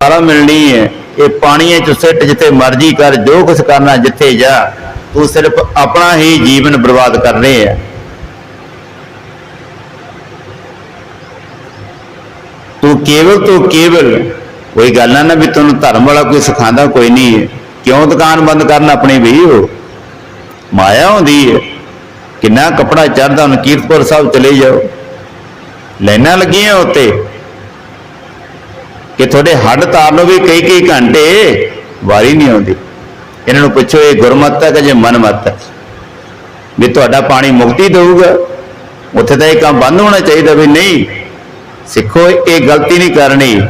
ਸਾਰਾ ਮਿਲਣੀ ਹੈ ਇਹ ਪਾਣੀਏ ਚ ਸਿੱਟ ਜਿੱਥੇ ਮਰਜ਼ੀ ਕਰ, ਜੋ ਕੁਝ ਕਰਨਾ ਜਿੱਥੇ ਜਾ, ਤੂੰ ਸਿਰਫ ਆਪਣਾ ਹੀ ਜੀਵਨ ਬਰਬਾਦ ਕਰ ਰਹੇ ਹੈ। ਤੂੰ ਕੇਵਲ ਤੋਂ ਕੇਵਲ, ਕੋਈ ਗੱਲ ਨਾ ਨਾ ਵੀ ਤੈਨੂੰ ਧਰਮ ਵਾਲਾ ਕੋਈ ਸਿਖਾਉਂਦਾ ਕੋਈ ਨਹੀਂ ਹੈ। ਕਿਉਂ ਦੁਕਾਨ ਬੰਦ ਕਰਨ ਆਪਣੀ ਵੀ ਹੋ? ਮਾਇਆ ਹੁੰਦੀ ਹੈ ਕਿੰਨਾ ਕਪੜਾ ਚੜਦਾ ਹੁਣ ਕੀਰਤਪੁਰ ਸਾਹਿਬ ਚਲੇ ਜਾਓ। ਲਾਈਨਾਂ ਲੱਗੀਆਂ ਉੱਤੇ। ਕਿ ਤੁਹਾਡੇ ਹੱਡ ਤਾਰ ਲੋ ਵੀ ਕਈ ਕਈ ਘੰਟੇ ਵਾਰੀ ਨਹੀਂ ਆਉਂਦੀ। ਇਹਨਾਂ ਨੂੰ ਪੁੱਛੋ, ਇਹ ਗੁਰਮਤਿ ਹੈ ਕਿ ਜੇ ਮਨਮਤ ਹੈ? ਵੀ ਤੁਹਾਡਾ ਪਾਣੀ ਮੁਕਤੀ ਦੇਊਗਾ। ਉੱਥੇ ਤਾਂ ਇਹ ਕੰਮ ਬੰਦ ਹੋਣਾ ਚਾਹੀਦਾ ਵੀ ਨਹੀਂ। ਸਿੱਖੋ, ਇਹ ਗਲਤੀ ਨਹੀਂ ਕਰਨੀ।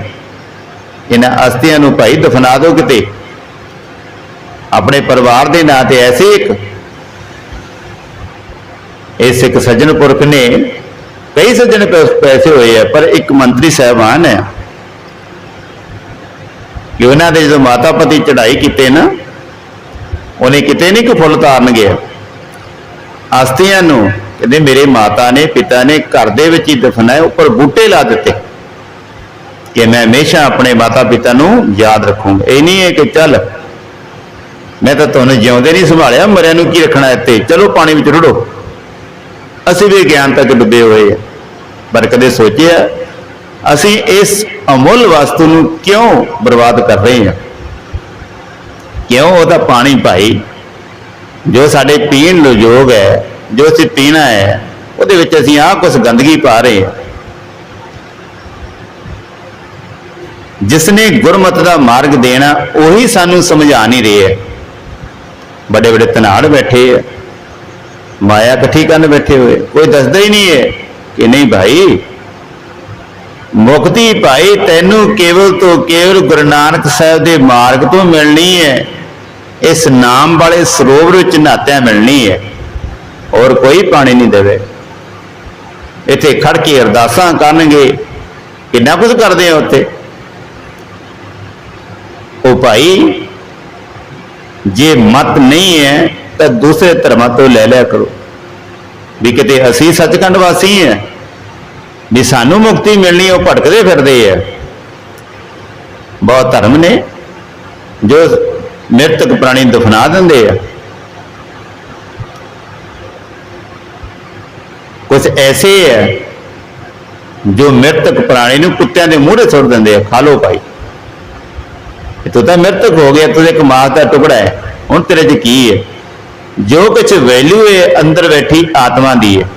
ਇਹਨਾਂ ਅਸਤੀਆਂ ਨੂੰ ਭਾਈ ਦਫਨਾ ਦਿਓ ਕਿਤੇ। ਆਪਣੇ ਪਰਿਵਾਰ ਦੇ ਨਾਂ ਤੇ ਐਸੇ ਇੱਕ ਇਹ ਸਿੱਖ ਸੱਜਣ ਪੁਰਖ ਨੇ, ਕਈ ਸੱਜਣ ਪੈ- ਪੈਸੇ ਹੋਏ ਆ, ਪਰ ਇੱਕ ਮੰਤਰੀ ਸਾਹਿਬਾਨ ਹੈ ਕਿ ਉਹਨਾਂ ਦੇ ਜਦੋਂ ਮਾਤਾ ਪਤੀ ਚੜ੍ਹਾਈ ਕੀਤੇ ਨਾ, ਉਹਨੇ ਕਿਤੇ ਨਹੀਂ ਕਿ ਫੁੱਲ ਤਾਰਨ ਗਿਆ। ਅਸਤੀਆਂ ਨੂੰ ਕਹਿੰਦੇ, ਮੇਰੇ ਮਾਤਾ ਨੇ, ਪਿਤਾ ਨੇ ਘਰ ਦੇ ਵਿੱਚ ਹੀ ਦਫਨਾਏ ਉੱਪਰ ਬੂਟੇ ਲਾ ਦਿੱਤੇ। ਕਿ ਮੈਂ ਹਮੇਸ਼ਾ ਆਪਣੇ ਮਾਤਾ ਪਿਤਾ ਨੂੰ ਯਾਦ ਰੱਖੂੰਗਾ। ਇਹ ਨਹੀਂ ਹੈ ਕਿ ਚੱਲ, ਮੈਂ ਤਾਂ ਤੁਹਾਨੂੰ ਜਿਉਂਦੇ ਨਹੀਂ ਸੰਭਾਲਿਆ, ਮਰਿਆ ਨੂੰ ਕੀ ਰੱਖਣਾ ਇੱਥੇ? ਚਲੋ ਪਾਣੀ ਵਿੱਚ ਰੁੜੋ। ਅਸੀਂ ਵੀ ਗਿਆਨ ਤੱਕ ਡੁੱਬੇ ਹੋਏ ਆ। ਪਰ ਕਦੇ ਸੋਚਿਆ, ਅਸੀਂ ਇਸ ਅਮੁੱਲ ਵਸਤੂ ਨੂੰ ਕਿਉਂ ਬਰਬਾਦ ਕਰ ਰਹੇ ਹਾਂ? ਕਿਉਂ ਉਹਦਾ ਪਾਣੀ ਭਾਈ? ਜੋ ਸਾਡੇ ਪੀਣ ਨੂੰ ਯੋਗ ਹੈ, ਜੋ ਅਸੀਂ ਪੀਣਾ ਹੈ, ਉਹਦੇ ਵਿੱਚ ਅਸੀਂ ਆਹ ਕੁਝ ਗੰਦਗੀ ਪਾ ਰਹੇ ਹਾਂ। ਜਿਸ ਨੇ ਗੁਰਮਤਿ ਦਾ ਮਾਰਗ ਦੇਣਾ, ਉਹੀ ਸਾਨੂੰ ਸਮਝਾ ਨਹੀਂ ਰਿਹਾ ਵੱਡੇ ਵੱਡੇ ਤਨਾੜ ਬੈਠੇ ਆ। ਮਾਇਆ ਇਕੱਠੀ ਕਰਨ ਬੈਠੇ ਹੋਏ। ਕੋਈ ਦੱਸਦਾ ਹੀ ਨਹੀਂ ਹੈ ਕਿ ਨਹੀਂ ਭਾਈ, ਮੁਕਤੀ ਭਾਈ ਤੈਨੂੰ ਕੇਵਲ ਤੋਂ ਕੇਵਲ ਗੁਰੂ ਨਾਨਕ ਸਾਹਿਬ ਦੇ ਮਾਰਗ ਤੋਂ ਮਿਲਣੀ ਹੈ। ਇਸ ਨਾਮ ਵਾਲੇ ਸਰੋਵਰ ਵਿੱਚ ਨਹਾਤਿਆਂ ਮਿਲਣੀ ਹੈ। ਔਰ ਕੋਈ ਪਾਣੀ ਨਹੀਂ ਦੇਵੇ। ਇੱਥੇ ਖੜ ਕੇ ਅਰਦਾਸਾਂ ਕਰਨਗੇ। ਕਿੰਨਾ ਕੁਝ ਕਰਦੇ ਆ ਉੱਥੇ? ਉਹ ਭਾਈ, ਜੇ ਮਤ ਨਹੀਂ ਹੈ ਤਾਂ ਦੂਸਰੇ ਧਰਮਾਂ ਤੋਂ ਲੈ ਲਿਆ ਕਰੋ। ਵੀ ਕਿਤੇ ਅਸੀਂ ਸੱਚਖੰਡ ਵਾਸੀ ਹਾਂ, ਵੀ ਸਾਨੂੰ ਮੁਕਤੀ ਮਿਲਣੀ, ਉਹ ਭਟਕਦੇ ਫਿਰਦੇ ਆ। ਬਹੁਤ ਧਰਮ ਨੇ, ਜੋ ਮ੍ਰਿਤਕ ਪ੍ਰਾਣੀ ਦਫਨਾ ਦਿੰਦੇ ਆ। ਕੁਝ ਐਸੇ ਆ, ਜੋ ਮ੍ਰਿਤਕ ਪ੍ਰਾਣੀ ਨੂੰ ਕੁੱਤਿਆਂ ਦੇ ਮੂਹਰੇ ਸੁੱਟ ਦਿੰਦੇ ਆ। ਖਾ ਲੋ ਭਾਈ। ਤੂੰ ਤਾਂ ਮ੍ਰਿਤਕ ਹੋ ਗਿਆ, ਤੂੰ ਇੱਕ ਮਾਸ ਦਾ ਟੁਕੜਾ ਹੈ। ਹੁਣ ਤੇਰੇ 'ਚ ਕੀ ਹੈ? ਜੋ ਕੁਝ ਵੈਲਿਊ ਹੈ, ਅੰਦਰ ਬੈਠੀ ਆਤਮਾ ਦੀ ਹੈ।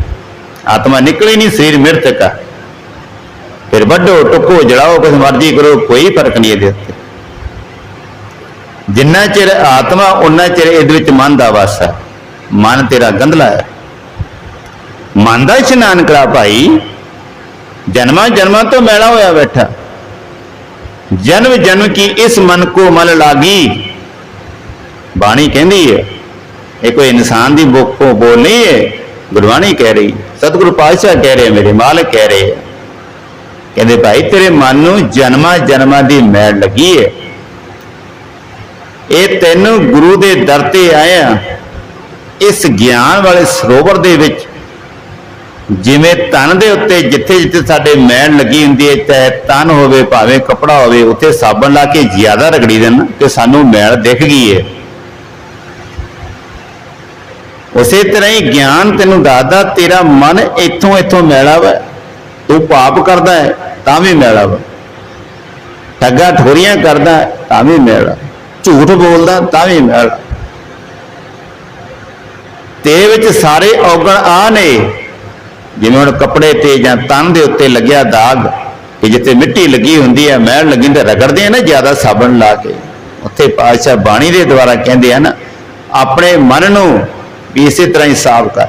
ਆਤਮਾ ਨਿਕਲੀ ਨਹੀਂ, ਸਰੀਰ ਮ੍ਰਿਤਕ ਆ। ਫਿਰ ਵੱਡੋ ਟੁੱਕੋ ਜੜਾਓ ਕੁਝ ਮਰਜ਼ੀ ਕਰੋ, ਕੋਈ ਫ਼ਰਕ ਨਹੀਂ ਇਹਦੇ ਉੱਤੇ। ਜਿੰਨਾ ਚਿਰ ਆਤਮਾ ਉਹਨਾਂ ਚਿਰ ਇਹਦੇ ਵਿੱਚ ਮਨ ਦਾ ਵਾਸ ਹੈ ਮਨ ਤੇਰਾ ਗੰਧਲਾ ਹੈ। ਮਨ ਦਾ ਇਸ਼ਨਾਨ ਕਰਾ ਭਾਈ। ਜਨਮਾਂ ਜਨਮਾਂ ਤੋਂ ਮੈਲਾ ਹੋਇਆ ਬੈਠਾ। ਜਨਮ ਜਨਮ ਕੀ ਇਸ ਮਨ ਕੋ ਮਲ ਲਾਗੀ? ਬਾਣੀ ਕਹਿੰਦੀ ਹੈ ਇਹ ਕੋਈ ਇਨਸਾਨ ਦੀ ਮੁਖੋਂ ਬੋਲ ਨਹੀਂ ਹੈ। ਗੁਰਬਾਣੀ ਕਹਿ ਰਹੀ, ਸਤਿਗੁਰੂ ਪਾਤਸ਼ਾਹ ਕਹਿ ਰਹੇ, ਮੇਰੇ ਮਾਲਕ ਕਹਿ ਰਹੇ ਆ। ਕਹਿੰਦੇ, ਭਾਈ, ਤੇਰੇ ਮਨ ਨੂੰ ਜਨਮਾਂ ਜਨਮਾਂ ਦੀ ਮੈਲ ਲੱਗੀ ਹੈ ਇਹ ਤੈਨੂੰ ਗੁਰੂ ਦੇ ਦਰ ਤੇ ਆਇਆ ਇਸ ਗਿਆਨ ਵਾਲੇ ਸਰੋਵਰ ਦੇ ਵਿੱਚ ਜਿਵੇਂ ਤਨ ਦੇ ਉੱਤੇ ਜਿੱਥੇ ਜਿੱਥੇ ਸਾਡੇ ਮੈਲ ਲੱਗੀ ਹੁੰਦੀ ਹੈ ਚਾਹੇ ਤਨ ਹੋਵੇ, ਭਾਵੇਂ ਕਪੜਾ ਹੋਵੇ, ਉੱਥੇ ਸਾਬਣ ਲਾ ਕੇ ਜ਼ਿਆਦਾ ਰਗੜੀ ਦੇਣ ਕਿ ਸਾਨੂੰ ਮੈਲ ਦਿਖ ਗਈ ਹੈ ਉਸੇ ਤਰ੍ਹਾਂ ਹੀ ਗਿਆਨ ਤੈਨੂੰ ਦੱਸਦਾ, ਤੇਰਾ ਮਨ ਇੱਥੋਂ ਇੱਥੋਂ ਮੈਲਾ ਵਾ। ਤੂੰ ਪਾਪ ਕਰਦਾ ਹੈ, ਤਾਂ ਵੀ ਮੈਲਾ ਵਾ। ਠੱਗਾ ਠੋਰੀਆਂ ਕਰਦਾ ਤਾਂ ਵੀ ਮੈਲਾ। ਝੂਠ ਬੋਲਦਾ, ਤਾਂ ਵੀ ਮੈਲਾ। ਤੇਰੇ ਵਿੱਚ ਸਾਰੇ ਔਗਣ ਆ ਨੇ, ਜਿਵੇਂ ਹੁਣ ਕੱਪੜੇ ਤੇ ਜਾਂ ਤਨ ਦੇ ਉੱਤੇ ਲੱਗਿਆ ਦਾਗ, ਕਿ ਜਿੱਥੇ ਮਿੱਟੀ ਲੱਗੀ ਹੁੰਦੀ ਹੈ, ਮੈਲ ਲੱਗੀ ਤੇ ਰਗੜਦੇ ਆ ਨਾ ਜ਼ਿਆਦਾ ਸਾਬਣ ਲਾ ਕੇ। ਉੱਥੇ ਪਾਤਸ਼ਾਹ ਬਾਣੀ ਦੇ ਦੁਆਰਾ ਕਹਿੰਦੇ ਆ ਨਾ ਆਪਣੇ ਮਨ ਨੂੰ ਵੀ ਇਸੇ ਤਰ੍ਹਾਂ ਹੀ ਸਾਫ਼ ਕਰ।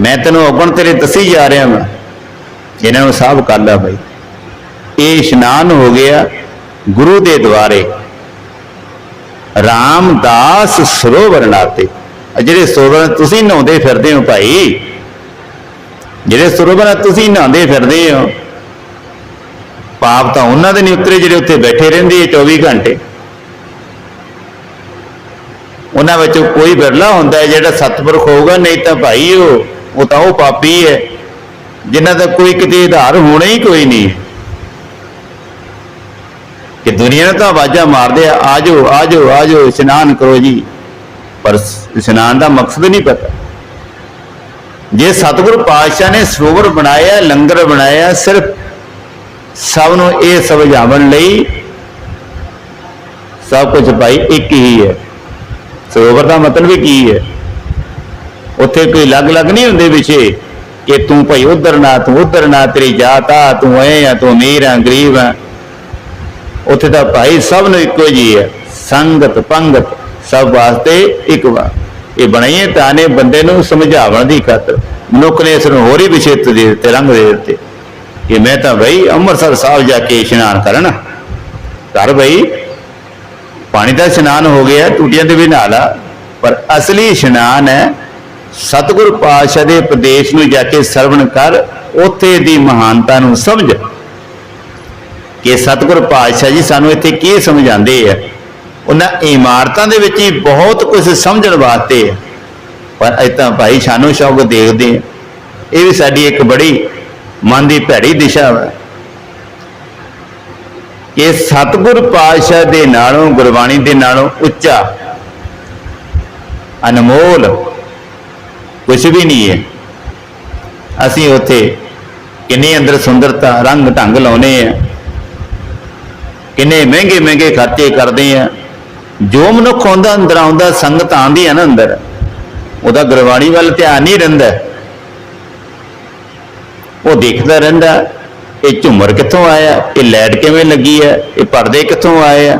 ਮੈਂ ਤੈਨੂੰ ਔਗਣ ਤੇਰੇ ਦੱਸੀ ਜਾ ਰਿਹਾ ਹਾਂ ਇਹਨਾਂ ਨੂੰ ਸਾਫ਼ ਕਰ ਲੈ ਭਾਈ ਇਹ ਇਸ਼ਨਾਨ ਹੋ ਗਿਆ ਗੁਰੂ ਦੇ ਦੁਆਰੇ। ਰਾਮਦਾਸ ਸਰੋਵਰ ਨਾਤੇ। ਜਿਹੜੇ ਸਰੋਵਰ ਤੁਸੀਂ ਨਹਾਉਂਦੇ ਫਿਰਦੇ ਹੋ ਭਾਈ, ਜਿਹੜੇ ਸਰੋਵਰ ਤੁਸੀਂ ਨਹਾਉਂਦੇ ਫਿਰਦੇ ਹੋ, ਪਾਪ ਤਾਂ ਉਹਨਾਂ ਦੇ ਨਹੀਂ ਉਤਰੇ ਜਿਹੜੇ ਉੱਥੇ ਬੈਠੇ ਰਹਿੰਦੇ ਆ 24 ਘੰਟੇ। ਉਹਨਾਂ ਵਿੱਚੋਂ ਕੋਈ ਬਿਰਲਾ ਹੁੰਦਾ ਹੈ, ਜਿਹੜਾ ਸਤਿਪੁਰਖ ਹੋਊਗਾ ਨਹੀਂ ਤਾਂ ਭਾਈ ਉਹ ਉਹ ਤਾਂ ਉਹ ਪਾਪੀ ਹੈ। ਜਿਨ੍ਹਾਂ ਦਾ ਕੋਈ ਕਿਤੇ ਆਧਾਰ ਹੋਣਾ ਹੀ ਕੋਈ ਨਹੀਂ। ਕਿ ਦੁਨੀਆ ਨੂੰ ਤਾਂ ਆਵਾਜ਼ਾਂ ਮਾਰਦੇ ਆ, ਆਜੋ ਆਜੋ ਆਜੋ, ਇਸ਼ਨਾਨ ਕਰੋ ਜੀ। ਪਰ ਇਸ਼ਨਾਨ ਦਾ ਮਕਸਦ ਨਹੀਂ ਪਤਾ। ਜੇ ਸਤਿਗੁਰ ਪਾਤਸ਼ਾਹ ਨੇ ਸਰੋਵਰ ਬਣਾਇਆ, ਲੰਗਰ ਬਣਾਇਆ, ਸਿਰਫ ਸਭ ਨੂੰ ਇਹ ਸਮਝਾਉਣ ਲਈ, ਸਭ ਕੁਝ ਭਾਈ ਇੱਕ ਹੀ ਹੈ। ਸਰੋਵਰ ਦਾ ਮਤਲਬ ਹੀ ਕੀ ਹੈ? ਉੱਥੇ ਕੋਈ ਅਲੱਗ-ਅਲੱਗ ਨਹੀਂ ਹੁੰਦੇ ਵਿਸ਼ੇ? ਕਿ ਤੂੰ ਭਾਈ ਉਧਰ ਨਾ, ਤੂੰ ਉਧਰ ਨਾ, ਤੇਰੀ ਜਾਤ ਆ, ਤੂੰ ਐ ਆ, ਤੂੰ ਅਮੀਰ ਆ, ਗਰੀਬ ਆ। ਉੱਥੇ ਤਾਂ ਭਾਈ ਸਭ ਨੂੰ ਇੱਕੋ ਜੀ ਹੈ। ਸੰਗਤ, ਪੰਗਤ, ਸਭ ਵਾਸਤੇ ਇੱਕ ਵਾ। ਇਹ ਬਣਾਈਏ ਤਾਂ ਨੇ ਬੰਦੇ ਨੂੰ ਸਮਝਾਉਣ ਦੀ ਖਾਤਰ। ਮਨੁੱਖ ਨੇ ਇਸ ਨੂੰ ਹੋਰ ਹੀ ਵਿਸ਼ੇ ਦੇ ਦਿੱਤੇ, ਰੰਗ ਦੇ ਦਿੱਤੇ। ਕਿ ਮੈਂ ਤਾਂ ਭਾਈ ਅੰਮ੍ਰਿਤਸਰ ਸਾਹਿਬ ਜਾ ਕੇ ਇਸ਼ਨਾਨ ਕਰਨ। ਕਰ ਭਾਈ ਪਾਣੀ ਦਾ ਇਸ਼ਨਾਨ ਹੋ ਗਿਆ, ਟੂਟੀਆਂ ਦੇ ਵੀ ਨਹਾ ਲਾ ਪਰ ਅਸਲੀ ਇਸ਼ਨਾਨ ਹੈ, ਸਤਿਗੁਰ ਪਾਤਸ਼ਾਹ ਦੇ ਉਪਦੇਸ਼ ਨੂੰ ਜਾ ਕੇ ਸਰਵਣ ਕਰ, ਉੱਥੇ ਦੀ ਮਹਾਨਤਾ ਨੂੰ ਸਮਝ। ਕਿ ਸਤਿਗੁਰ ਪਾਤਸ਼ਾਹ ਜੀ ਸਾਨੂੰ ਇੱਥੇ ਕੀ ਸਮਝਾਉਂਦੇ ਆ? ਉਹਨਾਂ ਇਮਾਰਤਾਂ ਦੇ ਵਿੱਚ ਹੀ ਬਹੁਤ ਕੁਝ ਸਮਝਣ ਵਾਸਤੇ ਹੈ ਪਰ ਇਤਾਂ ਭਾਈ ਸ਼ਾਨੋ ਸ਼ੌਕ ਦੇਖਦੇ ਆ। ਇਹ ਵੀ ਸਾਡੀ ਇੱਕ ਬੜੀ ਮਨ ਦੀ ਭੈੜੀ ਦਿਸ਼ਾ ਹੈ ਇਹ ਸਤਿਗੁਰ ਪਾਤਸ਼ਾਹ ਦੇ ਨਾਲੋਂ, ਗੁਰਬਾਣੀ ਦੇ ਨਾਲੋਂ ਉੱਚਾ, ਅਨਮੋਲ ਕੁਝ ਵੀ ਨਹੀਂ ਹੈ। ਅਸੀਂ ਉੱਥੇ ਕਿੰਨੀ ਅੰਦਰ ਸੁੰਦਰਤਾ, ਰੰਗ ਢੰਗ ਲਾਉਨੇ ਆ ਕਿੰਨੇ ਮਹਿੰਗੇ ਮਹਿੰਗੇ ਖਰਚੇ ਕਰਦੇ ਆ ਜੋ ਮਨੁੱਖ ਆਉਂਦਾ, ਅੰਦਰ ਆਉਂਦਾ, ਸੰਗਤ ਆਂਦੀ ਹੈ ਨਾ ਅੰਦਰ, ਉਹਦਾ ਗੁਰਬਾਣੀ ਵੱਲ ਧਿਆਨ ਨਹੀਂ ਰਹਿੰਦਾ। ਉਹ ਦੇਖਦਾ ਰਹਿੰਦਾ। ਇਹ ਝੁੰਮਰ ਕਿੱਥੋਂ ਆਇਆ? ਇਹ ਲਾਈਟ ਕਿਵੇਂ ਲੱਗੀ ਹੈ ਇਹ ਪਰਦੇ ਕਿੱਥੋਂ ਆਏ ਆ?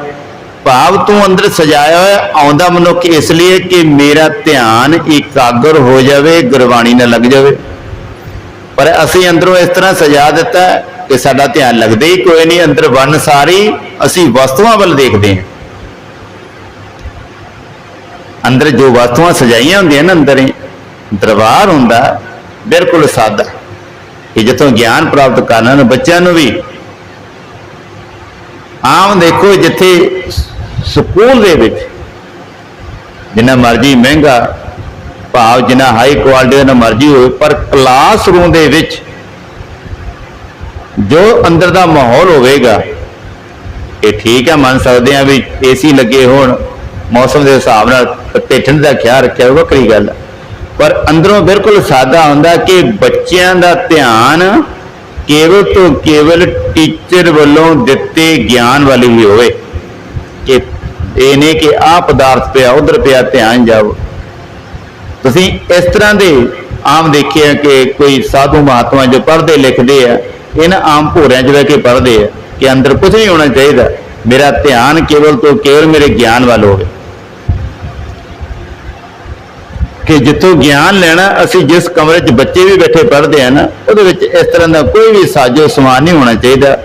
ਭਾਵ ਤੂੰ ਅੰਦਰ ਸਜਾਇਆ ਹੋਇਆ, ਆਉਂਦਾ ਮਨੁੱਖ ਇਸ ਲਈ ਕਿ ਮੇਰਾ ਧਿਆਨ ਇਕਾਗਰ ਹੋ ਜਾਵੇ, ਗੁਰਬਾਣੀ ਨਾਲ ਲੱਗ ਜਾਵੇ। ਪਰ ਅਸੀਂ ਅੰਦਰੋਂ ਇਸ ਤਰ੍ਹਾਂ ਸਜਾ ਦਿੱਤਾ ਕਿ ਸਾਡਾ ਧਿਆਨ ਲੱਗਦਾ ਹੀ ਕੋਈ ਨਹੀਂ, ਅੰਦਰ ਵਨ ਸਾਰੀ ਅਸੀਂ ਵਸਤੂਆਂ ਵੱਲ ਦੇਖਦੇ ਹਾਂ। ਅੰਦਰ ਜੋ ਵਸਤੂਆਂ ਸਜਾਈਆਂ ਹੁੰਦੀਆਂ ਨਾ ਅੰਦਰ ਹੀ ਦਰਬਾਰ ਹੁੰਦਾ, ਬਿਲਕੁਲ ਸਾਦਾ। ਕਿ ਜਿੱਥੋਂ ਗਿਆਨ ਪ੍ਰਾਪਤ ਕਰਨ ਨਾ ਬੱਚਿਆਂ ਨੂੰ ਵੀ ਆਮ ਦੇਖੋ ਜਿੱਥੇ ਸਕੂਲ ਦੇ ਵਿੱਚ ਜਿੰਨਾ ਮਰਜ਼ੀ ਮਹਿੰਗਾ ਭਾਵ, ਜਿੰਨਾ ਹਾਈ ਕੁਆਲਿਟੀ ਦਾ ਮਰਜ਼ੀ ਹੋਵੇ, ਪਰ ਕਲਾਸਰੂਮ ਦੇ ਵਿੱਚ ਜੋ ਅੰਦਰ ਦਾ ਮਾਹੌਲ ਹੋਵੇਗਾ, ਇਹ ਠੀਕ ਹੈ, ਮੰਨ ਸਕਦੇ ਆ ਵੀ ਏਸੀ ਲੱਗੇ ਹੋਣ, ਮੌਸਮ ਦੇ ਹਿਸਾਬ ਨਾਲ, ਤੇ ਠੰਡ ਦਾ ਖਿਆਲ ਰੱਖਿਆ ਹੋਵੇ, ਵੱਖਰੀ ਗੱਲ ਹੈ। ਪਰ ਅੰਦਰੋਂ ਬਿਲਕੁਲ ਸਾਦਾ ਹੁੰਦਾ ਕਿ ਬੱਚਿਆਂ ਦਾ ਧਿਆਨ ਕੇਵਲ ਤੋਂ ਕੇਵਲ ਟੀਚਰ ਵੱਲੋਂ ਦਿੱਤੇ ਗਿਆਨ ਵਾਲੀ ਹੀ ਹੋਵੇ। ਕਿ ਇਹ ਨਹੀਂ ਕਿ ਆਹ ਪਦਾਰਥ ਪਿਆ, ਉਧਰ ਪਿਆ, ਧਿਆਨ ਜਾਓ ਤੁਸੀਂ ਇਸ ਤਰ੍ਹਾਂ ਦੇ ਆਮ ਦੇਖਿਆ ਕਿ ਕੋਈ ਸਾਧੂ ਮਹਾਤਮਾ ਜੋ ਪੜ੍ਹਦੇ ਲਿਖਦੇ ਆ, ਇਹਨਾਂ ਆਮ ਭੋਰਿਆਂ 'ਚ ਬਹਿ ਕੇ ਪੜ੍ਹਦੇ ਆ ਕਿ ਅੰਦਰ ਕੁਝ ਨਹੀਂ ਹੋਣਾ ਚਾਹੀਦਾ। ਮੇਰਾ ਧਿਆਨ ਕੇਵਲ ਤੋਂ ਕੇਵਲ ਮੇਰੇ ਗਿਆਨ ਵੱਲ ਹੋਵੇ। ਕਿ ਜਿੱਥੋਂ ਗਿਆਨ ਲੈਣਾ, ਅਸੀਂ ਜਿਸ ਕਮਰੇ 'ਚ ਬੱਚੇ ਵੀ ਬੈਠੇ ਪੜ੍ਹਦੇ ਆ ਨਾ, ਉਹਦੇ ਵਿੱਚ ਇਸ ਤਰ੍ਹਾਂ ਦਾ ਕੋਈ ਵੀ ਸਾਜੋ ਸਮਾਨ ਨਹੀਂ ਹੋਣਾ ਚਾਹੀਦਾ।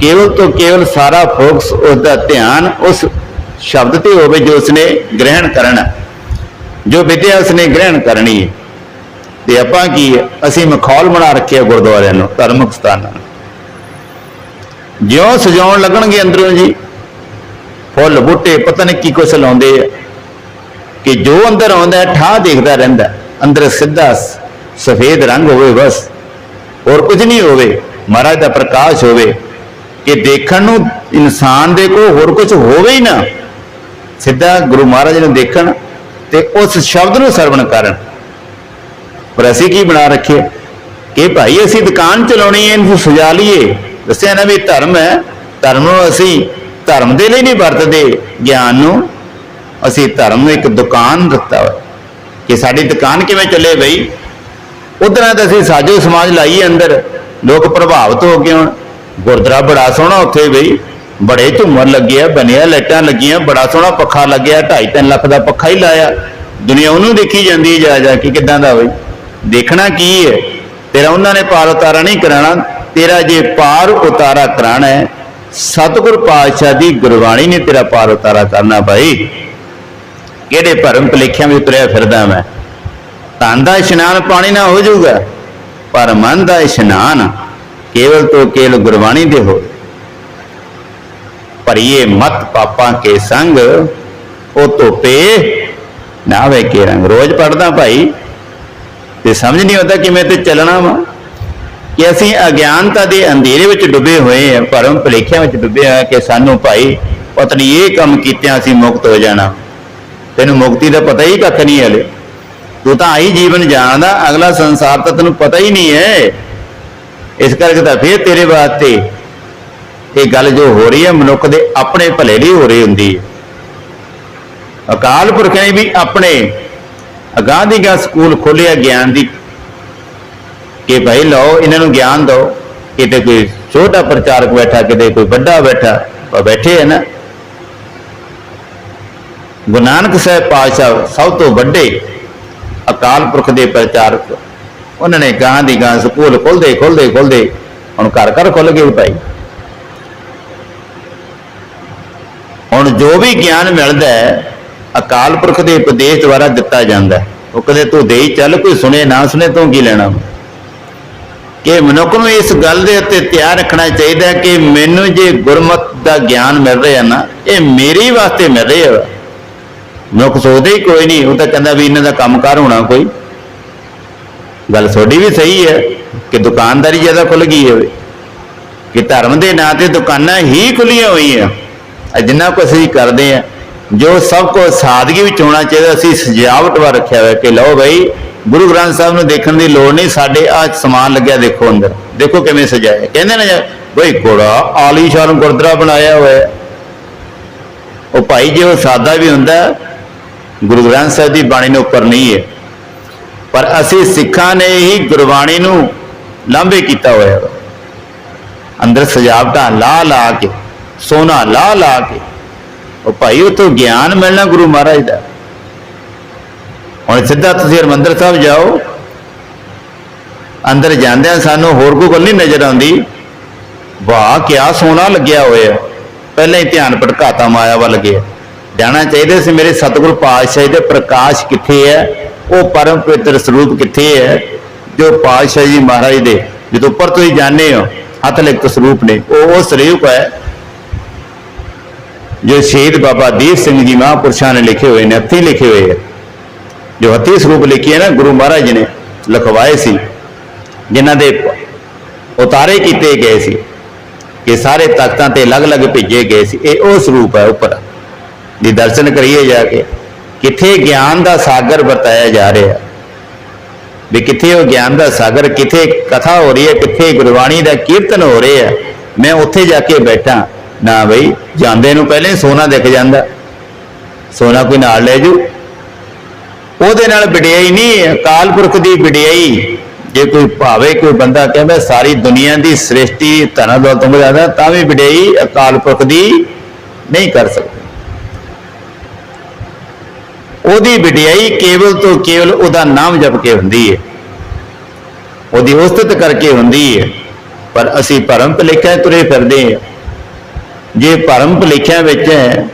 ਕੇਵਲ ਤੋਂ ਕੇਵਲ ਸਾਰਾ ਫੋਕਸ ਉਸ ਦਾ ਧਿਆਨ ਉਸ ਸ਼ਬਦ ਤੇ ਹੋਵੇ ਜੋ ਉਸਨੇ ਗ੍ਰਹਿਣ ਕਰਨਾ। ਜੋ ਵਿਦਿਆ ਉਸਨੇ ਗ੍ਰਹਿਣ ਕਰਨੀ ਹੈ। ਤੇ ਆਪਾਂ ਕੀ ਹੈ? ਅਸੀਂ ਮਖੌਲ ਬਣਾ ਰੱਖਿਆ ਗੁਰਦੁਆਰਿਆਂ ਨੂੰ, ਧਾਰਮਿਕ ਸਥਾਨਾਂ ਨੂੰ। ਜਿਉਂ ਸਜਾਉਣ ਲੱਗਣਗੇ ਅੰਦਰੋਂ ਜੀ, ਫੁੱਲ ਬੂਟੇ, ਪਤਾ ਨਹੀਂ ਕੀ ਕੁਛ ਲਾਉਂਦੇ ਆ। ਕਿ ਜੋ ਅੰਦਰ ਆਉਂਦਾ ਹੈ, ਠਾਹ ਦੇਖਦਾ ਰਹਿੰਦਾ ਅੰਦਰ ਸਿੱਧਾ ਸ- ਸਫੇਦ ਰੰਗ ਹੋਵੇ ਬਸ। ਹੋਰ ਕੁਝ ਨਹੀਂ ਹੋਵੇ। ਮਹਾਰਾਜ ਦਾ ਪ੍ਰਕਾਸ਼ ਹੋਵੇ। ਕਿ ਦੇਖਣ ਨੂੰ ਇਨਸਾਨ ਦੇ ਕੋਲ ਹੋਰ ਕੁਝ ਹੋਵੇ ਹੀ ਨਾ। ਸਿੱਧਾ ਗੁਰੂ ਮਹਾਰਾਜ ਨੂੰ ਦੇਖਣ ਤੇ ਉਸ ਸ਼ਬਦ ਨੂੰ ਸਰਵਣ ਕਰਨ। ਪਰ ਅਸੀਂ ਕੀ ਬਣਾ ਰੱਖਿਆ ਕਿ ਭਾਈ ਅਸੀਂ ਦੁਕਾਨ ਚਲਾਉਣੀ ਹੈ, ਇਹਨੂੰ ਸਜਾ ਲਈਏ। ਦੱਸਿਆ ਨਾ ਵੀ ਧਰਮ ਹੈ। ਧਰਮ ਨੂੰ ਅਸੀਂ ਧਰਮ ਦੇ ਲਈ ਨਹੀਂ ਵਰਤਦੇ। ਗਿਆਨ ਨੂੰ ਅਸੀਂ ਧਰਮ ਨੂੰ ਇੱਕ ਦੁਕਾਨ ਦਿੱਤਾ ਹੋਇਆ। ਕਿ ਸਾਡੀ ਦੁਕਾਨ ਕਿਵੇਂ ਚੱਲੇ ਬਈ? ਉਧਰਾਂ ਤਾਂ ਅਸੀਂ ਸਾਜੋ ਸਮਾਜ ਲਾਈ ਅੰਦਰ। ਲੋਕ ਪ੍ਰਭਾਵਿਤ ਹੋ ਗਏ ਹੁਣ। ਗੁਰਦੁਆਰਾ ਬੜਾ ਸੋਹਣਾ ਉੱਥੇ ਬਈ। ਬੜੇ ਝੁੰਮਰ ਲੱਗੇ ਆ, ਬਣਿਆ, ਲਾਈਟਾਂ ਲੱਗੀਆਂ, ਬੜਾ ਸੋਹਣਾ ਪੱਖਾ ਲੱਗਿਆ 2.5 ਲੱਖ ਦਾ ਪੱਖਾ ਹੀ ਲਾਇਆ। ਦੁਨੀਆ ਉਹਨੂੰ ਦੇਖੀ ਜਾਂਦੀ ਜਾ ਜਾ ਕੇ ਕਿਦਾਂ ਦਾ ਬਈ। ਦੇਖਣਾ ਕੀ ਹੈ? ਤੇਰਾ ਉਹਨਾਂ ਨੇ ਪਾਰ ਉਤਾਰਾ ਨਹੀਂ ਕਰਾਣਾ। ਤੇਰਾ ਜੇ ਪਾਰ ਉਤਾਰਾ ਕਰਾਣਾ ਹੈ, ਸਤਿਗੁਰ ਪਾਤਸ਼ਾਹ ਦੀ ਗੁਰਬਾਣੀ ਨੇ ਤੇਰਾ ਪਾਰ ਉਤਾਰਾ ਕਰਨਾ ਭਾਈ ਕਿਹੜੇ ਭਰਮ ਭਲੇਖਿਆਂ ਵਿੱਚ ਉਤਰਿਆ ਫਿਰਦਾ ਮੈਂ? ਤਨ ਦਾ ਇਸ਼ਨਾਨ ਪਾਣੀ ਨਾਲ ਹੋ ਜਾਊਗਾ, ਪਰ ਮਨ ਦਾ ਇਸ਼ਨਾਨ ਕੇਵਲ ਤੋਂ ਕੇਵਲ ਗੁਰਬਾਣੀ ਦੇ ਹੋ। ਭਰੀਏ ਮਤ ਪਾਪਾਂ ਕੇ ਸੰਗ, ਉਹ ਧੋਪੇ ਨਾ ਵੇ ਕੇ ਰੰਗ। ਰੋਜ਼ ਪੜਦਾ ਭਾਈ, ਤੇ ਸਮਝ ਨਹੀਂ ਆਉਂਦਾ ਕਿਵੇਂ ਤੇ ਚੱਲਣਾ ਵਾ। ਕਿ ਅਸੀਂ ਅਗਿਆਨਤਾ ਦੇ ਅੰਧੇਰੇ ਵਿੱਚ ਡੁੱਬੇ ਹੋਏ ਹਾਂ, ਭਰਮ ਭੁਲੇਖਿਆਂ ਵਿੱਚ ਡੁੱਬੇ ਆ ਕਿ ਸਾਨੂੰ ਭਾਈ ਪਤਨੀ ਇਹ ਕੰਮ ਕੀਤਿਆਂ ਅਸੀਂ ਮੁਕਤ ਹੋ ਜਾਣਾ। ਤੈਨੂੰ ਮੁਕਤੀ ਦਾ ਪਤਾ ਹੀ ਕੱਖ ਨਹੀਂ ਹਲੇ। ਤੂੰ ਤਾਂ ਆਹੀ ਜੀਵਨ ਜਾਣਦਾ, ਅਗਲਾ ਸੰਸਾਰ ਤਾਂ ਤੈਨੂੰ ਪਤਾ ਹੀ ਨਹੀਂ ਹੈ। ਇਸ ਕਰਕੇ ਤਾਂ ਫਿਰ ਤੇਰੇ ਵਾਸਤੇ ਇਹ ਗੱਲ ਜੋ ਹੋ ਰਹੀ ਹੈ, ਮਨੁੱਖ ਦੇ ਆਪਣੇ ਭਲੇ ਲਈ ਹੋ ਰਹੀ ਹੁੰਦੀ ਹੈ। ਅਕਾਲ ਪੁਰਖ ਨੇ ਵੀ ਆਪਣੇ ਅਗਾਂਹ ਦੀ ਗਾ ਸਕੂਲ ਖੋਲਿਆ ਗਿਆਨ ਦੀ ਕਿ ਭਾਈ ਲਓ, ਇਹਨਾਂ ਨੂੰ ਗਿਆਨ ਦਿਓ। ਕਿਤੇ ਕੋਈ ਛੋਟਾ ਪ੍ਰਚਾਰਕ ਬੈਠਾ, ਕਿਤੇ ਕੋਈ ਵੱਡਾ ਬੈਠਾ ਬੈਠੇ ਹੈ ਨਾ। ਗੁਰੂ ਨਾਨਕ ਸਾਹਿਬ ਪਾਤਸ਼ਾਹ ਸਭ ਤੋਂ ਵੱਡੇ ਅਕਾਲ ਪੁਰਖ ਦੇ ਪ੍ਰਚਾਰਕ ਉਹਨਾਂ ਨੇ ਗਾਂ ਦੀ ਗਾਂ ਸਕੂਲ ਖੁੱਲਦੇ ਖੁੱਲਦੇ ਖੋਲਦੇ ਹੁਣ ਘਰ ਘਰ ਖੁੱਲ ਗਏ ਭਾਈ। ਹੁਣ ਜੋ ਵੀ ਗਿਆਨ ਮਿਲਦਾ ਹੈ, ਅਕਾਲ ਪੁਰਖ ਦੇ ਉਪਦੇਸ਼ ਦੁਆਰਾ ਦਿੱਤਾ ਜਾਂਦਾ ਹੈ। ਉਹ ਕਦੇ ਤੂੰ ਦੇਈ ਚੱਲ, ਕੋਈ ਸੁਣੇ ਨਾ ਸੁਣੇ, ਤੂੰ ਕੀ ਲੈਣਾ? ਕਿ ਮਨੁੱਖ ਨੂੰ ਇਸ ਗੱਲ ਦੇ ਉੱਤੇ ਤਿਆਰ ਰੱਖਣਾ ਚਾਹੀਦਾ ਕਿ ਮੈਨੂੰ ਜੇ ਗੁਰਮਤ ਦਾ ਗਿਆਨ ਮਿਲ ਰਿਹਾ ਨਾ, ਇਹ ਮੇਰੇ ਵਾਸਤੇ ਮਿਲ ਰਿਹਾ ਵਾ ਮਨੁੱਖ ਹੀ ਕੋਈ ਨਹੀਂ, ਉਹ ਤਾਂ ਕਹਿੰਦਾ ਵੀ ਇਹਨਾਂ ਦਾ ਕੰਮਕਾਰ ਹੋਣਾ ਕੋਈ। ਗੱਲ ਤੁਹਾਡੀ ਵੀ ਸਹੀ ਹੈ ਕਿ ਦੁਕਾਨਦਾਰੀ ਜ਼ਿਆਦਾ ਖੁੱਲ ਗਈ ਹੋਵੇ ਕਿ ਧਰਮ ਦੇ ਨਾਂ ਤੇ ਦੁਕਾਨਾਂ ਹੀ ਖੁੱਲੀਆਂ ਹੋਈਆਂ। ਜਿੰਨਾ ਕੁ ਅਸੀਂ ਕਰਦੇ ਆ ਜੋ ਸਭ ਕੁਝ ਸਾਦਗੀ ਵਿੱਚ ਹੋਣਾ ਚਾਹੀਦਾ, ਅਸੀਂ ਸਜਾਵਟ ਵਾ ਰੱਖਿਆ ਹੋਇਆ ਕਿ ਲਓ ਭਾਈ ਗੁਰੂ ਗ੍ਰੰਥ ਸਾਹਿਬ ਨੂੰ ਦੇਖਣ ਦੀ ਲੋੜ ਨਹੀਂ, ਸਾਡੇ ਆ ਸਮਾਨ ਲੱਗਿਆ ਦੇਖੋ ਅੰਦਰ। ਦੇਖੋ ਕਿਵੇਂ ਸਜਾਇਆ। ਕਹਿੰਦੇ ਨੇ ਬਈ ਕੋੜਾ ਆਲੀਸ਼ਾਨ ਗੁਰਦੁਆਰਾ ਬਣਾਇਆ ਹੋਇਆ ਉਹ ਭਾਈ ਜੇ, ਉਹ ਸਾਦਾ ਵੀ ਹੁੰਦਾ ਗੁਰੂ ਗ੍ਰੰਥ ਸਾਹਿਬ ਦੀ ਬਾਣੀ ਨੂੰ ਉੱਪਰ ਨਹੀਂ ਹੈ। ਪਰ ਅਸੀਂ ਸਿੱਖਾਂ ਨੇ ਹੀ ਗੁਰਬਾਣੀ ਨੂੰ ਲਾਂਭੇ ਕੀਤਾ ਹੋਇਆ ਵਾ। ਅੰਦਰ ਸਜਾਵਟਾਂ ਲਾ ਲਾ ਕੇ, ਸੋਨਾ ਲਾ ਲਾ ਕੇ, ਉਹ ਭਾਈ ਉਹ ਤੋਂ ਗਿਆਨ ਮਿਲਣਾ ਗੁਰੂ ਮਹਾਰਾਜ ਦਾ। ਹੁਣ ਸਿੱਧਾ ਤੁਸੀਂ ਹਰਮੰਦਰ ਸਾਹਿਬ ਜਾਓ। ਅੰਦਰ ਜਾਂਦਿਆਂ ਸਾਨੂੰ ਹੋਰ ਕੋਈ ਗੱਲ ਨਹੀਂ ਨਜ਼ਰ ਆਉਂਦੀ। ਵਾਹ, ਕਿਆ ਸੋਨਾ ਲੱਗਿਆ ਹੋਇਆ। ਪਹਿਲਾਂ ਹੀ ਧਿਆਨ ਭਟਕਾਤਾ ਮਾਇਆ ਵੱਲ ਗਿਆ। ਜਾਣਾ ਚਾਹੀਦਾ ਸੀ। ਮੇਰੇ ਸਤਿਗੁਰ ਪਾਤਸ਼ਾਹ ਦੇ ਪ੍ਰਕਾਸ਼ ਕਿੱਥੇ ਹੈ? ਉਹ ਪਰਮ ਪਵਿੱਤਰ ਸਰੂਪ ਕਿੱਥੇ ਹੈ? ਜੋ ਪਾਤਸ਼ਾਹ ਜੀ ਮਹਾਰਾਜ ਦੇ, ਜਦੋਂ ਉੱਪਰ ਤੁਸੀਂ ਜਾਣਦੇ ਹੋ, ਹੱਥ ਲਿਖਤ ਸਰੂਪ ਨੇ। ਉਹ ਉਹ ਸਰੂਪ ਹੈ, ਜੋ ਸ਼ਹੀਦ ਬਾਬਾ ਦੀਪ ਸਿੰਘ ਜੀ ਮਹਾਂਪੁਰਸ਼ਾਂ ਨੇ ਲਿਖੇ ਹੋਏ ਨੇ, ਹੱਥੀਂ ਲਿਖੇ ਹੋਏ ਹੈ। ਜੋ ਹੱਥੀਂ ਸਰੂਪ ਲਿਖੇ ਨਾ, ਗੁਰੂ ਮਹਾਰਾਜ ਜੀ ਨੇ ਲਿਖਵਾਏ ਸੀ, ਜਿਨ੍ਹਾਂ ਦੇ ਉਤਾਰੇ ਕੀਤੇ ਗਏ ਸੀ, ਕਿ ਸਾਰੇ ਤਖਤਾਂ ਤੇ ਅਲੱਗ-ਅਲੱਗ ਭੇਜੇ ਗਏ ਸੀ। ਇਹ ਉਹ ਸਰੂਪ ਹੈ ਉੱਪਰ। ਦੀ ਦਰਸ਼ਨ ਕਰੀਏ ਜਾ ਕੇ। ਕਿੱਥੇ ਗਿਆਨ ਦਾ ਸਾਗਰ ਵਰਤਾਇਆ ਜਾ ਰਿਹਾ? ਵੀ ਕਿੱਥੇ ਉਹ ਗਿਆਨ ਦਾ ਸਾਗਰ, ਕਿੱਥੇ ਕਥਾ ਹੋ ਰਹੀ ਹੈ, ਕਿੱਥੇ ਗੁਰਬਾਣੀ ਦਾ ਕੀਰਤਨ ਹੋ ਰਿਹਾ ਮੈਂ ਉੱਥੇ ਜਾ ਕੇ ਬੈਠਾ। ਨਾ ਬਈ, ਜਾਂਦੇ ਨੂੰ ਪਹਿਲੇ ਹੀ ਸੋਨਾ ਦਿਖ ਜਾਂਦਾ। ਸੋਨਾ ਕੋਈ ਨਾਲ ਲੈ ਜੂ। ਉਹਦੇ ਨਾਲ ਵਡਿਆਈ ਨਹੀਂ ਅਕਾਲ ਪੁਰਖ ਦੀ ਵਡਿਆਈ। ਜੇ ਕੋਈ ਭਾਵੇ, ਕੋਈ ਬੰਦਾ ਕਹਿੰਦਾ, ਸਾਰੀ ਦੁਨੀਆ ਦੀ ਸ੍ਰਿਸ਼ਟੀ ਧਨ ਦੌਲਤ ਤੋਂ ਜ਼ਿਆਦਾ, ਤਾਂ ਵੀ ਵਡਿਆਈ ਅਕਾਲ ਪੁਰਖ ਦੀ ਨਹੀਂ ਕਰ ਸਕਦਾ। ਉਹਦੀ ਵਡਿਆਈ ਕੇਵਲ ਤੋਂ ਕੇਵਲ ਉਹਦਾ ਨਾਮ ਜਪ ਕੇ ਹੁੰਦੀ ਹੈ ਉਹਦੀ ਉਸਤਤ ਕਰਕੇ ਹੁੰਦੀ ਹੈ ਪਰ ਅਸੀਂ ਭਰਮ ਭੁਲੇਖਿਆਂ ਤੁਰੇ ਫਿਰਦੇ ਹਾਂ ਜੇ ਭਰਮ ਭੁਲੇਖਿਆਂ ਵਿੱਚ ਹੈ,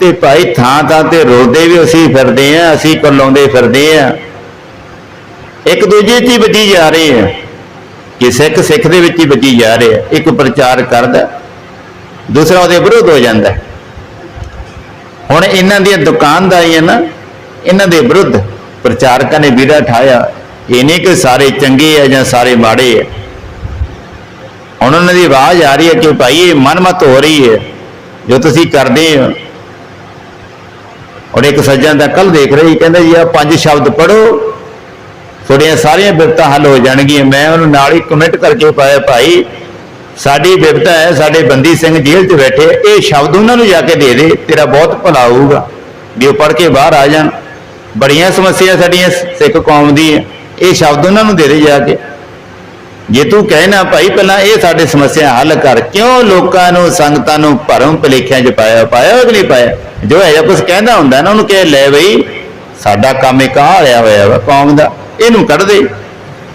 ਤੇ ਭਾਈ ਥਾਂ ਥਾਂ ਤੇ ਰੋਦੇ ਵੀ ਅਸੀਂ ਫਿਰਦੇ ਹਾਂ ਅਸੀਂ ਕੁਰਲਾਉਂਦੇ ਫਿਰਦੇ ਹਾਂ ਇੱਕ ਦੂਜੇ 'ਚ ਹੀ ਵੱਜੀ ਜਾ ਰਹੇ ਆ। ਕਿ ਸਿੱਖ ਸਿੱਖ ਦੇ ਵਿੱਚ ਹੀ ਵੱਜੀ ਜਾ ਰਹੇ ਆ। ਇੱਕ ਪ੍ਰਚਾਰ ਕਰਦਾ, ਦੂਸਰਾ ਉਹਦੇ ਵਿਰੋਧ ਹੋ ਜਾਂਦਾ। ਹੁਣ ਇਹਨਾਂ ਦੀਆਂ ਦੁਕਾਨਦਾਰੀਆਂ ਨਾ ਇਹਨਾਂ ਦੇ ਵਿਰੁੱਧ ਪ੍ਰਚਾਰਕਾਂ ਨੇ ਵੀੜਾ ਠਾਇਆ। ਇਹ ਨਹੀਂ ਕਿ ਸਾਰੇ ਚੰਗੇ ਆ ਜਾਂ ਸਾਰੇ ਮਾੜੇ ਆ। ਹੁਣ ਉਹਨਾਂ ਦੀ ਆਵਾਜ਼ ਆ ਰਹੀ ਹੈ ਕਿ ਭਾਈ ਇਹ ਮਨਮਤ ਹੋ ਰਹੀ ਹੈ। ਜੋ ਤੁਸੀਂ ਕਰਦੇ ਹੋ। ਔਰ ਇੱਕ ਸੱਜਣ ਦਾ ਕੱਲ ਦੇਖ ਰਹੀ ਕਹਿੰਦਾ ਜੀ ਆ ਪੰਜ ਸ਼ਬਦ ਪੜੋ ਤੁਹਾਡੀਆਂ ਸਾਰੀਆਂ ਬਿਪਤਾ ਹੱਲ ਹੋ ਜਾਣਗੀਆਂ। ਮੈਂ ਉਹਨੂੰ ਨਾਲ ਹੀ ਕਮੈਂਟ ਕਰਕੇ ਪਾਇਆ, ਭਾਈ, ਸਾਡੀ ਬਿਪਤਾ ਹੈ, ਸਾਡੇ ਬੰਦੀ ਸਿੰਘ ਜੇਲ੍ਹ 'ਚ ਬੈਠੇ ਇਹ ਸ਼ਬਦ ਉਹਨਾਂ ਨੂੰ ਜਾ ਕੇ ਦੇ ਦੇ, ਤੇਰਾ ਬਹੁਤ ਭਲਾ ਹੋਊਗਾ। ਵੀ ਉਹ ਪੜ ਕੇ ਬਾਹਰ ਆ ਜਾਣ। ਬੜੀਆਂ ਸਮੱਸਿਆ ਸਾਡੀਆਂ ਸਿੱਖ ਕੌਮ ਦੀ ਹੈ। ਇਹ ਸ਼ਬਦ ਉਹਨਾਂ ਨੂੰ ਦੇ ਦੇ ਜਾ ਕੇ। ਜੇ ਤੂੰ ਕਹਿਣਾ ਭਾਈ, ਪਹਿਲਾਂ ਇਹ ਸਾਡੇ ਸਮੱਸਿਆ ਹੱਲ ਕਰ। ਕਿਉਂ ਲੋਕਾਂ ਨੂੰ, ਸੰਗਤਾਂ ਨੂੰ ਭਰਮ ਭਲੇਖਿਆਂ 'ਚ ਪਾਇਆ ਪਾਇਆ ਕਿ ਨਹੀਂ ਪਾਇਆ? ਜੋ ਹੈ ਕੁਝ ਕਹਿੰਦਾ ਹੁੰਦਾ ਨਾ, ਉਹਨੂੰ ਕਹੇ, ਲੈ ਬਈ, ਸਾਡਾ ਕੰਮ ਇੱਕ ਆ ਰਿਹਾ ਹੋਇਆ ਵਾ ਕੌਮ ਦਾ, ਇਹਨੂੰ ਕੱਢ ਦੇ।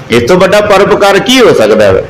ਇਸ ਤੋਂ ਵੱਡਾ ਪਰਉਪਕਾਰ ਕੀ ਹੋ ਸਕਦਾ ਹੈ